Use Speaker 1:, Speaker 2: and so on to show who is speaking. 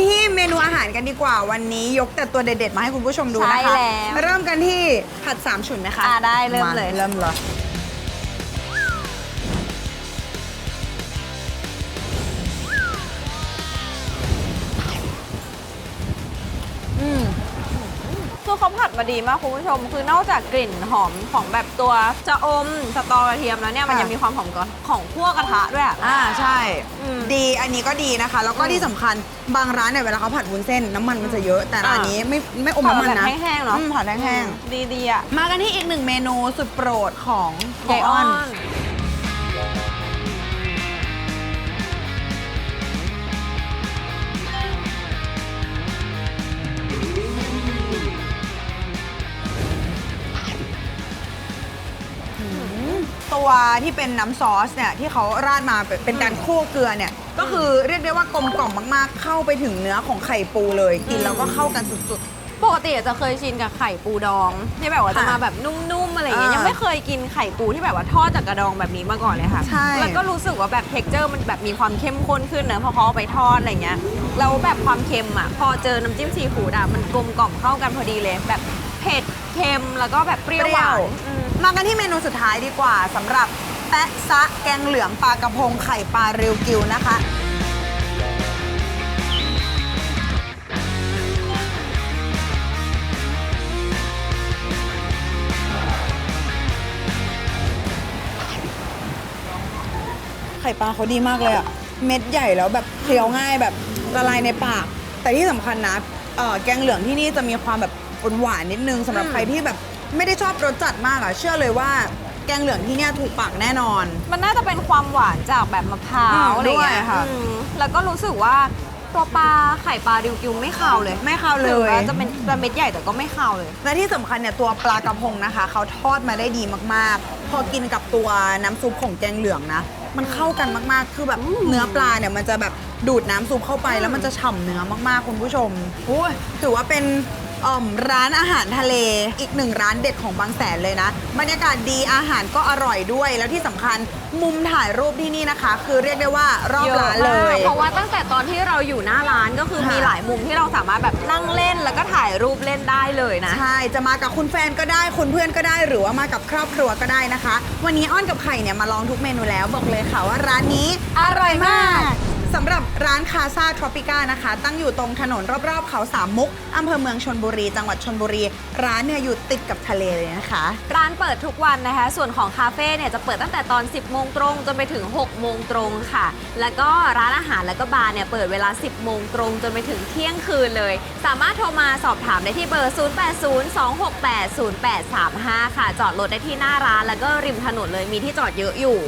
Speaker 1: มนูอาหารกันดีกว่า วันนี้ยกแต่ตัวเด็ดๆมาให้คุณผู้ชมดูนะคะ
Speaker 2: ใช่แล้ว
Speaker 1: เริ่มกันที่ผัดสามฉุนไหมคะ
Speaker 2: อ่าได้เริ่มเลยา
Speaker 1: เริ่มเลยอืม
Speaker 2: คือเขาผัดมาดีมากคุณผู้ชม คือนอกจากกลิ่นหอมของแบบตัวจะอมสตอกระเทียมแล้วเนี่ยมัน
Speaker 1: ค่ะ
Speaker 2: ยังมีความหอมของ ของคั่วกระทะด้วยอะ
Speaker 1: อ่าใช่
Speaker 2: อืม
Speaker 1: ดีอันนี้ก็ดีนะคะ แล้วก็
Speaker 2: อืม
Speaker 1: ที่สำคัญบางร้านเนี่ยเวลาเขาผัดวุ้นเส้นน้ำมันมันจะเยอะ แต่ร้าน
Speaker 2: อ่านี้
Speaker 1: นี้ไม่ไม่อมน้ำมัน
Speaker 2: แบบ
Speaker 1: นะ
Speaker 2: แห้งๆเนาะ
Speaker 1: อืมผัดแห้ง
Speaker 2: ดีดีๆอะ
Speaker 1: ๆมากันที่อีกหนึ่งเมนูสุดโปรดของ
Speaker 2: ไก่อ้อน
Speaker 1: ตัวที่เป็นน้ำซอสเนี่ยที่เขาราดมาเป็นเป็นการคั่วเกลือเนี่ยก็คือเรียกได้ว่ากลมกล่อมมากๆ เข้าไปถึงเนื้อของไข่ปูเลย กินแล้วก็เข้ากันสุด
Speaker 2: ปกติจะเคยชินกับไข่ปูดองที่แบบว่าจะ
Speaker 1: ค่ะ
Speaker 2: มาแบบนุ่มๆอะไรอย่างเงี้ย
Speaker 1: อ่ายั
Speaker 2: ยังไม่เคยกินไข่ปูที่แบบว่าทอดจากกระดองแบบนี้มาก่อนเลยค่ะ
Speaker 1: ใช่
Speaker 2: แล้วก็รู้สึกว่าแบบเท็กเจอร์มันแบบมีความเข้มข้นขึ้นเนอะพอเขาเอาไปทอดอะไรเงี้ยแล้วแบบความเค็มอะพอเจอน้ำจิ้มซีฟู้ดอะมันกลมกล่อมเข้ากันพอดีเลย แบบเผ็ดเค็มแล้วก็แบบเปรี้ยวหวานอืม
Speaker 1: ๆ มากันที่เมนูสุดท้ายดีกว่าสำหรับแปะซะแกงเหลืองปลากระพงไข่ปลาริวกิวนะคะ ไข่ปลาเขาดีมากเลยอะเม็ดใหญ่แล้วแบบเคี้ยวง่ายแบบละลายในปาก แต่ที่สำคัญนะเอ่อแกงเหลืองที่นี่จะมีความแบบหวานๆนิดนึงสำหรับ
Speaker 2: อืม
Speaker 1: ใครที่แบบ ไม่ได้ชอบรสจัดมากอะเชื่อเลยว่าแกงเหลืองที่เนี่ยถูกปากแน่นอน
Speaker 2: มันน่าจะเป็นความหวานจากแบบมะพร้า
Speaker 1: อื
Speaker 2: ว
Speaker 1: ม
Speaker 2: อะไรอย่างเงี้
Speaker 1: ด้วยยค่ะ
Speaker 2: อืมแล้วก็รู้สึกว่าตัวปลาไข่ปลาริวกิวไม่คาวเลย
Speaker 1: ไม่คาวเล
Speaker 2: ถึงว่ายจะเป็นจะเม็ดใหญ่แต่ก็ไม่คาวเลย
Speaker 1: และที่สำคัญเนี่ยตัวปลากระพงนะคะ เขาทอดมาได้ดีมากๆ พอกินกับตัวน้ำซุปของแกงเหลืองนะ มันเข้ากันมากๆ คือแบบเนื้อปลาเนี่ยมันจะแบบดูดน้ำซุปเข้าไปแล้วมันจะฉ่ำเนื้อมากๆคุณผู้ชมโอ้ยถือว่าเป็น อ่อมร้านอาหารทะเล อีกหนึ่งร้านเด็ดของบางแสนเลยนะ บรรยากาศดีอาหารก็อร่อยด้วย แล้วที่สำคัญมุมถ่ายรูปที่นี่นะคะ คือเรียกได้ว่ารอบร้านเลย
Speaker 2: เพราะว่าตั้งแต่ตอนที่เราอยู่หน้าร้านก็คือ
Speaker 1: ค่ะ
Speaker 2: มีหลายมุมที่เราสามารถแบบนั่งเล่นแล้วก็ถ่ายรูปเล่นได้เลยนะ
Speaker 1: ใช่ จะมากับคุณแฟนก็ได้คุณเพื่อนก็ได้ หรือว่ามากับครอบครัวก็ได้นะคะ วันนี้อ้อนกับไข่เนี่ยมาลองทุกเมนูแล้วบอกเลยค่ะว่าร้านนี้
Speaker 2: อร่อยมาก
Speaker 1: สำหรับ ร้านคาซาทรอปิก้านะคะ ตั้งอยู่ตรงถนนรอบๆ เขาสามมุกอำเภอเมืองชนบุรี จังหวัดชนบุรี ร้านเนี่ยอยู่ติดกับทะเลเลยนะคะ
Speaker 2: ร้านเปิดทุกวันนะคะ ส่วนของคาเฟ่เนี่ยจะเปิดตั้งแต่ตอน 10 โมงตรงจนไปถึง 6 โมงตรงค่ะ แล้วก็ร้านอาหารแล้วก็บาร์เนี่ยเปิดเวลา 10 โมงตรงจนไปถึงเที่ยงคืนเลย สามารถโทรมาสอบถามได้ที่เบอร์ 0802680835 ค่ะ จอดรถได้ที่หน้าร้านแล้วก็ริมถนนเลยมีที่จอดเยอะอยู่